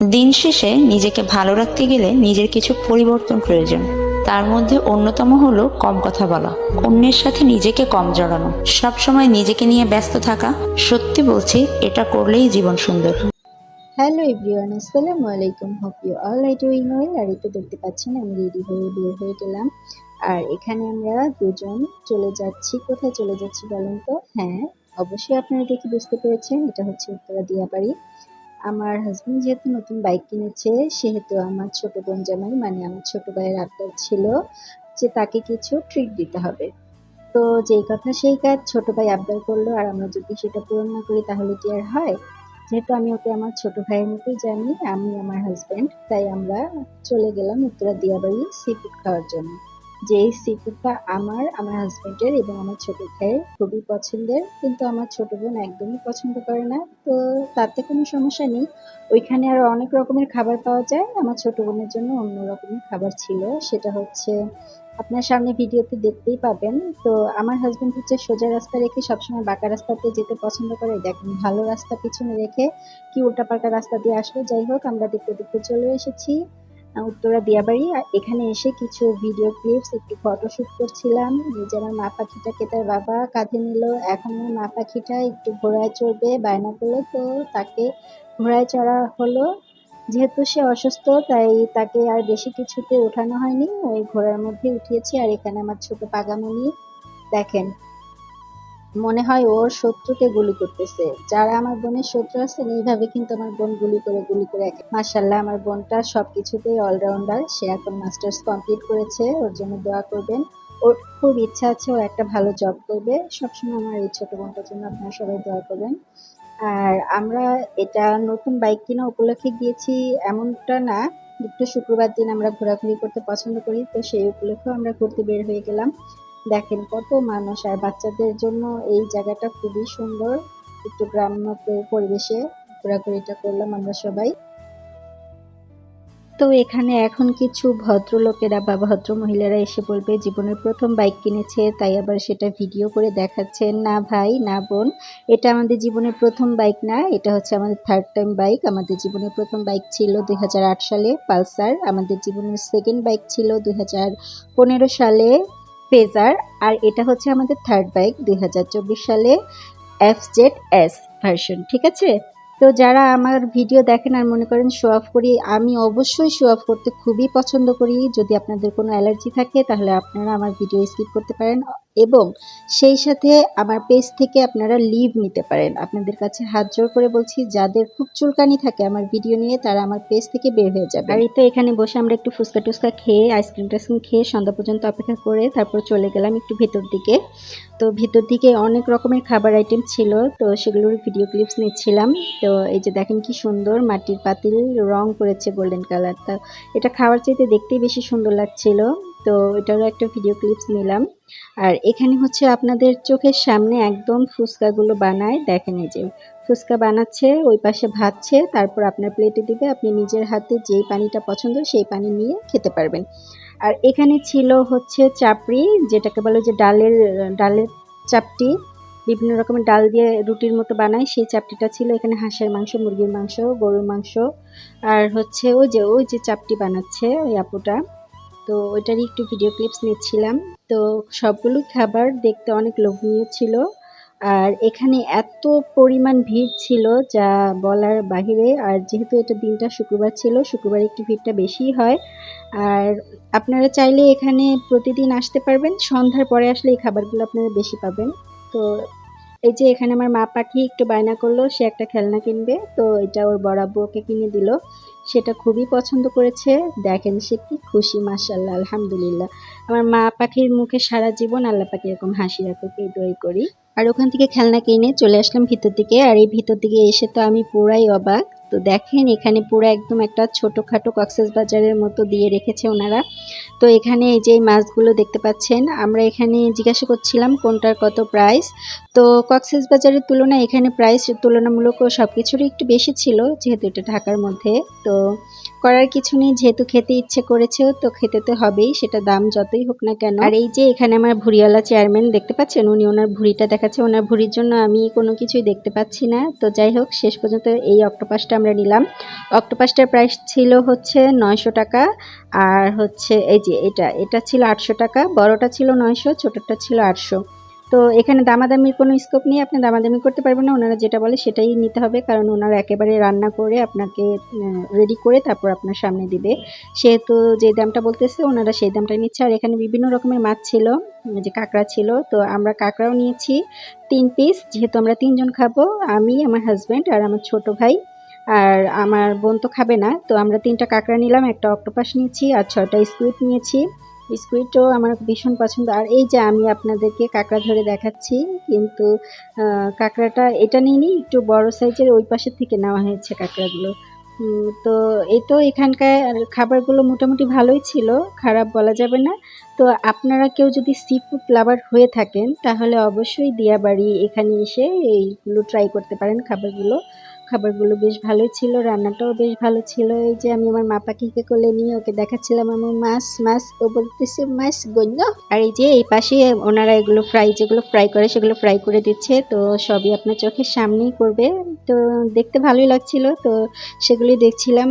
দিন শেষে নিজেকে ভালো রাখতে গেলে নিজের কিছু পরিবর্তন প্রয়োজন। তার মধ্যে অন্যতম হলো কম কথা বলা। অন্যের সাথে নিজেকে কম জড়ানো। সবসময় নিজেকে নিয়ে ব্যস্ত থাকা। সত্যি বলছি, এটা করলেই জীবন সুন্দর। হ্যালো এভরিওয়ান, আসসালামু আলাইকুম। Hope you all I doing well আর তো দেখতে পাচ্ছেন, আমি রেডি হয়ে বের হয়ে গেলাম। আর এখানে আমরা দুজন চলে যাচ্ছি। কোথায় চলে যাচ্ছি বলেন তো? হ্যাঁ অবশ্যই আপনারা দেখে বুঝতে পেরেছেন। এটা হচ্ছে উত্তরা দিয়াবাড়ি আমার হাজবেন্ড যেহেতু নতুন বাইক কিনেছে, সেহেতু আমার ছোট বোন জামাই মানে আমার ছোট ভাইয়ের আবদার ছিল যে তাকে কিছু ট্রিট দিতে হবে। তো যেই কথা সেই কাজ ছোট ভাই আবদার করল, আর আমরা যদি সেটা পূরণ না করি তাহলে কি আর হয়? যেহেতু আমি ওকে আমার ছোট ভাইয়ের মতোই জানি, আমি আমার হাজবেন্ড তাই আমরা চলে গেলাম উত্তরা দিয়াবাড়ি সি ফুড খাওয়ার জন্য। যে এই সি আমার আমার হাজবেন্ডের এবং আমার ছোট ভাইয়ের খুবই পছন্দের, কিন্তু আমার ছোট বোন একদমই পছন্দ করে না। তো তাতে কোনো সমস্যা নেই। ওইখানে আরও অনেক রকমের খাবার পাওয়া যায়। আমার ছোট বোনের জন্য অন্য রকমের খাবার ছিল। সেটা হচ্ছে, আপনার সামনে ভিডিওতে দেখতেই পাবেন। তো আমার হাজবেন্ড হচ্ছে সোজা রাস্তা রেখে সবসময় বাঁকা রাস্তাতে যেতে পছন্দ করে। দেখেন, ভালো রাস্তা পিছনে রেখে কি উল্টাপাল্টা রাস্তা দিয়ে আসলো। যাই হোক, আমরা দেখতে দেখতে চলে এসেছি। উত্তরা দিয়াবাড়ি আর এখানে এসে কিছু ভিডিও ক্লিপস একটু ফটোশুট করছিলাম। আমার মা পাখিটাকে তার বাবা কাঁধে নিল। এখন মা পাখিটা একটু ঘোড়ায় চড়বে, বায়না করল, তো তাকে ঘোড়ায় চড়া হলো। যেহেতু সে অসুস্থ, তাই তাকে আর বেশি কিছুতে ওঠানো হয়নি। ওই ঘোড়ার মধ্যে উঠিয়েছি, আর এখানে আমার ছোট পাগামণি দেখেন মনে হয় ওর শত্রুকে গুলি করতেছে। যারা আমার বোনের শত্রু আছেন, এইভাবে কিন্তু আমার বোন গুলি করে গুলি করে মার্শাল্লাহ আমার বোনটা সবকিছুতেই অলরাউন্ডার সে এখন মাস্টার্স কমপ্লিট করেছে, ওর জন্য দোয়া করবেন। ওর খুব ইচ্ছা আছে, ও একটা ভালো জব করবে। সবসময় আমার এই ছোট বোনটার জন্য আপনারা সবাই দোয়া করবেন। আর আমরা এটা নতুন বাইক কেনা উপলক্ষে গিয়েছি, এমনটা না, একটু শুক্রবার দিন আমরা ঘোরাঘুরি করতে পছন্দ করি, তো সেই উপলক্ষেও আমরা ঘুরতে বের হয়ে গেলাম। দেখেন কত মানুষ, আর বাচ্চাদের জন্য এই জায়গাটা খুবই সুন্দর। একটু গ্রাম্য পরিবেশে ঘোরাঘুরিটা করলাম আমরা সবাই। তো এখানে এখন কিছু ভদ্রলোকেরা বা ভদ্র মহিলারা এসে বলবে, জীবনের প্রথম বাইক কিনেছে, তাই আবার সেটা ভিডিও করে দেখাচ্ছেন। না ভাই, না বোন, এটা আমাদের জীবনের প্রথম বাইক না, এটা হচ্ছে আমাদের থার্ড টাইম বাইক আমাদের জীবনের প্রথম বাইক ছিল দুই হাজার আট সালে পালসার, আমাদের জীবনের সেকেন্ড বাইক ছিল দু হাজার পনেরো সালে ফেজার আর এটা হচ্ছে আমাদের থার্ড বাইক দু হাজার চব্বিশ সালে এফ জেড এস ভার্সন ঠিক আছে? তো যারা আমার ভিডিও দেখেন আর মনে করেন শো অফ করি, আমি অবশ্যই শো অফ করতে খুবই পছন্দ করি। যদি আপনাদের কোনো অ্যালার্জি থাকে, তাহলে আপনারা আমার ভিডিও স্কিপ করতে পারেন। এবং সেই সাথে আমার পেজ থেকে আপনারা লিভ নিতে পারেন। আপনাদের কাছে হাত জোর করে বলছি, যাদের খুব চুলকানি থাকে আমার ভিডিও নিয়ে, তারা আমার পেজ থেকে বের হয়ে যাবে আর এই তো এখানে বসে আমরা একটু ফুচকা টুচকা খেয়ে আইসক্রিম টাইসক্রিম খেয়ে সন্ধ্যা পর্যন্ত অপেক্ষা করে তারপর চলে গেলাম একটু ভেতর দিকে। তো ভিতর দিকে অনেক রকমের খাবার আইটেম ছিল, তো সেগুলোর ভিডিও ক্লিপস নিচ্ছিলাম। তো এই যে দেখেন কি সুন্দর মাটির পাতিল রং করেছে গোল্ডেন কালার তা এটা খাওয়ার চাইতে দেখতেই বেশি সুন্দর লাগছিল। তো এটারও একটা ভিডিও ক্লিপস নিলাম। আর এখানে হচ্ছে আপনাদের চোখের সামনে একদম ফুচকাগুলো বানায়। দেখেন এই যে, ফুচকা বানাচ্ছে, ওই পাশে ভাজছে, তারপর আপনার প্লেটে দিবে, আপনি নিজের হাতে যেই পানিটা পছন্দ সেই পানি নিয়ে খেতে পারবেন। আর এখানে ছিল হচ্ছে চাপড়ি, যেটাকে বলে যে ডালের ডালের চাপটি। বিভিন্ন রকমের ডাল দিয়ে রুটির মতো বানায়। সেই চাপটিটা ছিল এখানে হাঁসের মাংস, মুরগির মাংস, গরুর মাংস। আর হচ্ছে ওই যে ওই যে চাপটি বানাচ্ছে ওই আপুটা। তো ওইটারই একটু ভিডিও ক্লিপস নিচ্ছিলাম। তো সবগুলো খাবার দেখতে অনেক লোভনীয় ছিল। আর এখানে এত পরিমাণ ভিড় ছিল যা বলার বাহিরে। আর যেহেতু এটা দিনটা শুক্রবার ছিল, শুক্রবার একটু ভিড়টা বেশিই হয়। আর আপনারা চাইলে এখানে প্রতিদিন আসতে পারবেন। সন্ধ্যার পরে আসলে এই খাবারগুলো আপনারা বেশি পাবেন। তো এই যে এখানে আমার মা পাখি একটু বায়না করল, সে একটা খেলনা কিনবে। তো এটা ওর বড় আব্বু ওকে কিনে দিল। সেটা খুবই পছন্দ করেছে। দেখেন সে কি খুশি মাশাল্লাহ আলহামদুলিল্লাহ। আমার মা পাখির মুখে সারা জীবন আল্লাহ পাখি এরকম হাসি রাখুক, এই দই করি। আর ওখান থেকে খেলনা কিনে চলে আসলাম ভিতর দিকে। আর এই ভিতর দিকে এসে তো আমি পুরাই অবাক। তো দেখেন এখানে পুরো একদম একটা ছোটোখাটো কক্সেস বাজারের মতো দিয়ে রেখেছে ওনারা। তো এখানে এই যে মাছগুলো দেখতে পাচ্ছেন, আমরা এখানে জিজ্ঞাসা করছিলাম কোনটার কত প্রাইস তো কক্সেস বাজারের তুলনায় এখানে প্রাইস তুলনামূলক সব কিছুরই একটু বেশি ছিল, যেহেতু এটা ঢাকার মধ্যে। তো করার কিছু নেই, যেহেতু খেতে ইচ্ছে করেছেও তো খেতে তো হবেই, সেটা দাম যতই হোক না কেন। আর এই যে এখানে আমার ভুড়িওয়ালা চেয়ারম্যান দেখতে পাচ্ছেন, উনি ওনার ভুড়িটা দেখাচ্ছে, ওনার ভুড়ির জন্য আমি কোনো কিছুই দেখতে পাচ্ছি না। তো যাই হোক, শেষ পর্যন্ত এই অক্টোপাসটা আমরা নিলাম। অক্টোপাসটার প্রাইস ছিল হচ্ছে নয়শো টাকা, আর হচ্ছে এই যে এটা এটা ছিল আটশো টাকা, বড়টা ছিল নয়শো, ছোটোটা ছিল আটশো। তো এখানে দামাদামির কোনো স্কোপ নেই, আপনি দামাদামি করতে পারবেন না, ওনারা যেটা বলে সেটাই নিতে হবে, কারণ ওনারা একেবারে রান্না করে আপনাকে রেডি করে তারপর আপনার সামনে দিবে। সেহেতু যে দামটা বলতেছে, ওনারা সেই দামটা নিচ্ছে। আর এখানে বিভিন্ন রকমের মাছ ছিল যে কাঁকড়া ছিল, তো আমরা কাঁকড়াও নিয়েছি, তিন পিস যেহেতু আমরা তিনজন খাব, আমি, আমার হাজব্যান্ড আর আমার ছোট ভাই। আর আমার বোন তো খাবে না, তো আমরা তিনটা কাঁকড়া নিলাম, একটা অক্টোপাস নিয়েছি আর ছয়টা স্কুইড নিয়েছি। স্কুইডও আমার ভীষণ পছন্দ। আর এই যে আমি আপনাদেরকে কাঁকড়া ধরে দেখাচ্ছি, কিন্তু কাঁকড়াটা এটা নিইনি, একটু বড় সাইজের ওই পাশের থেকে নেওয়া হয়েছে কাঁকড়াগুলো। তো এই তো এখানকার খাবারগুলো মোটামুটি ভালোই ছিল, খারাপ বলা যাবে না। তো আপনারা কেউ যদি সি ফুড লাভার হয়ে থাকেন, তাহলে অবশ্যই দিয়াবাড়ি এখানে এসে এইগুলো ট্রাই করতে পারেন খাবারগুলো। খাবারগুলো বেশ ভালোই ছিল, রান্নাটাও বেশ ভালো ছিল। এই যে আমি আমার মা পাখিকে কোলে নিয়ে ওকে দেখাচ্ছিলাম আমার মাছ মাছ। ও বলতেছে, মাছ গণ্য আর এই যে এই পাশে ওনারা এগুলো ফ্রাই, যেগুলো ফ্রাই করে সেগুলো ফ্রাই করে দিচ্ছে। তো সবই আপনার চোখের সামনেই করবে তো দেখতে ভালোই লাগছিল। তো সেগুলোই দেখছিলাম।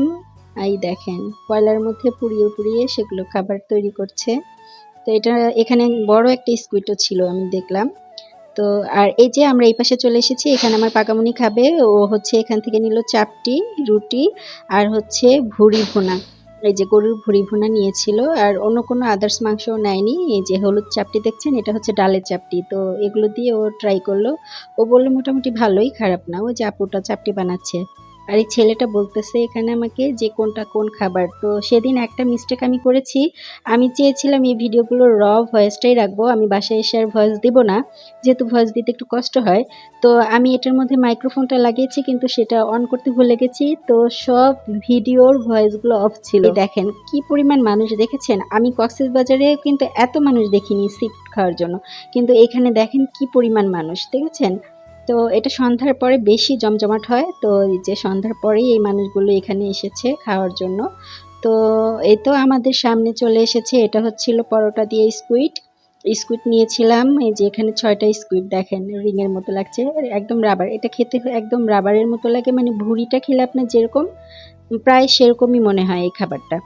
এই দেখেন, কয়লার মধ্যে পুড়িয়ে পুড়িয়ে সেগুলো খাবার তৈরি করছে। তো এটা এখানে বড় একটা স্কুইটও ছিল, আমি দেখলাম। তো আর এই যে আমরা এই পাশে চলে এসেছি, এখানে আমার পাকামুনি খাবে। ও হচ্ছে এখান থেকে নিল চাপটি, রুটি আর হচ্ছে ভুড়ি ভোনা। এই যে গরুর ভুড়ি ভোনা নিয়েছিল আর অন্য কোনো আদার্স মাংসও নেয়নি। এই যে হলুদ চাপটি দেখছেন, এটা হচ্ছে ডালের চাপটি। তো এগুলো দিয়ে ও ট্রাই করল। ও বলল মোটামুটি ভালোই, খারাপ না। ও যে আপুটা চাপটি বানাচ্ছে। আর এই ছেলেটা বলতেছে এখানে আমাকে যে কোনটা কোন খাবার। তো সেদিন একটা মিস্টেক আমি করেছি। আমি চেয়েছিলাম এই ভিডিওগুলো র ভয়েসটাই রাখব। আমি বাসায় এসে আর ভয়েস দিব না। যেহেতু ভয়েস দিতে একটু কষ্ট হয়। তো আমি এটার মধ্যে মাইক্রোফোনটা লাগিয়েছি কিন্তু সেটা অন করতে ভুলে গেছি। তো সব ভিডিওর ভয়েসগুলো অফ ছিল। দেখেন কি পরিমাণ মানুষ দেখেছেন? আমি কক্সেস বাজারে কিন্তু এত মানুষ দেখিনি সিফট খাওয়ার জন্য। কিন্তু এখানে দেখেন কি পরিমাণ মানুষ। দেখেছেন? তো এটা সন্ধ্যার পরে বেশি জমজমাট হয়। তো যে সন্ধ্যার পরেই এই মানুষগুলো এখানে এসেছে খাওয়ার জন্য। তো এই তো আমাদের সামনে চলে এসেছে। এটা হচ্ছিল পরোটা দিয়ে স্কুইড স্কুইড নিয়েছিলাম। এই যে এখানে ছয়টা স্কুইড দেখেন রিং এর মতো লাগছে। একদম রাবার। এটা খেতে একদম রাবারের মতো লাগে। মানে ভুড়িটা খেলে আপনার যেরকম, প্রায় সেরকমই মনে হয় এই খাবারটা।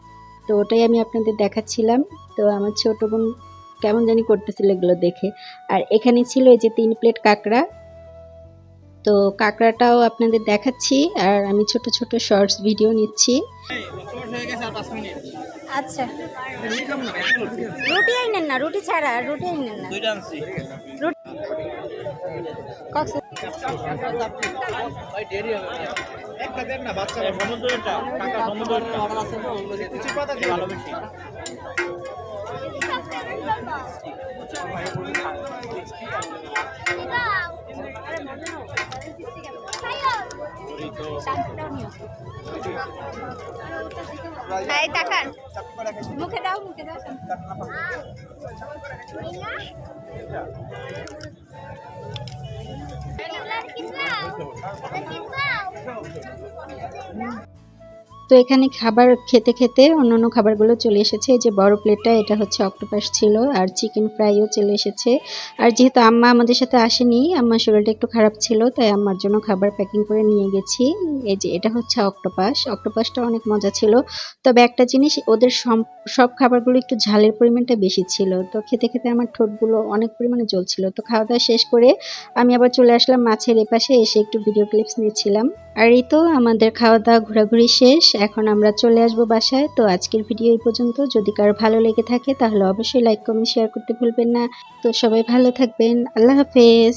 তো ওটাই আমি আপনাদের দেখাচ্ছিলাম। তো আমার ছোট বোন কেমন জানি করতেছিল এগুলো দেখে। আর এখানে ছিল এই যে তিন প্লেট কাঁকড়া। তো কাঁকড়াটাও আপনাদের দেখাচ্ছি আর আমি ছোট ছোট শর্টস ভিডিও নিচ্ছি। আচ্ছা। রুটি না, রুটি ছাড়া রুটি আনছি কক্স একটা দেন না বাচ্চা সমুদ্রটা কাকা সমুদ্রটা ভালো বেশি এই তাকান মুখে দাও মুখে দাও তো এখানে খাবার খেতে খেতে অন্যান্য খাবারগুলো চলে এসেছে। এই যে বড় প্লেটটা এটা হচ্ছে অক্টোপাস ছিল আর চিকেন ফ্রাইও চলে এসেছে। আর যেহেতু আম্মা আমাদের সাথে আসেনি, আম্মার শরীরটা একটু খারাপ ছিল, তাই আম্মার জন্য খাবার প্যাকিং করে নিয়ে গেছি। এই যে এটা হচ্ছে অক্টোপাস অক্টোপাসটা অনেক মজা ছিল। তবে একটা জিনিস, ওদের সব খাবারগুলো একটু ঝালের পরিমাণটা বেশি ছিল। তো খেতে খেতে আমার ঠোঁটগুলো অনেক পরিমাণে জ্বলছিল। তো খাওয়া দাওয়া শেষ করে আমি আবার চলে আসলাম মাছের এপাশে, এসে একটু ভিডিও ক্লিপস নিচ্ছিলাম। আর এই তো আমাদের খাওয়া দাওয়া ঘোরাঘুরি শেষ। এখন আমরা চলে আসব বাসায়। তো আজকের ভিডিও এই পর্যন্ত। যদি কারও ভালো লেগে থাকে তাহলে অবশ্যই লাইক কমেন্ট শেয়ার করতে ভুলবেন না। তো সবাই ভালো থাকবেন। আল্লাহ হাফেজ।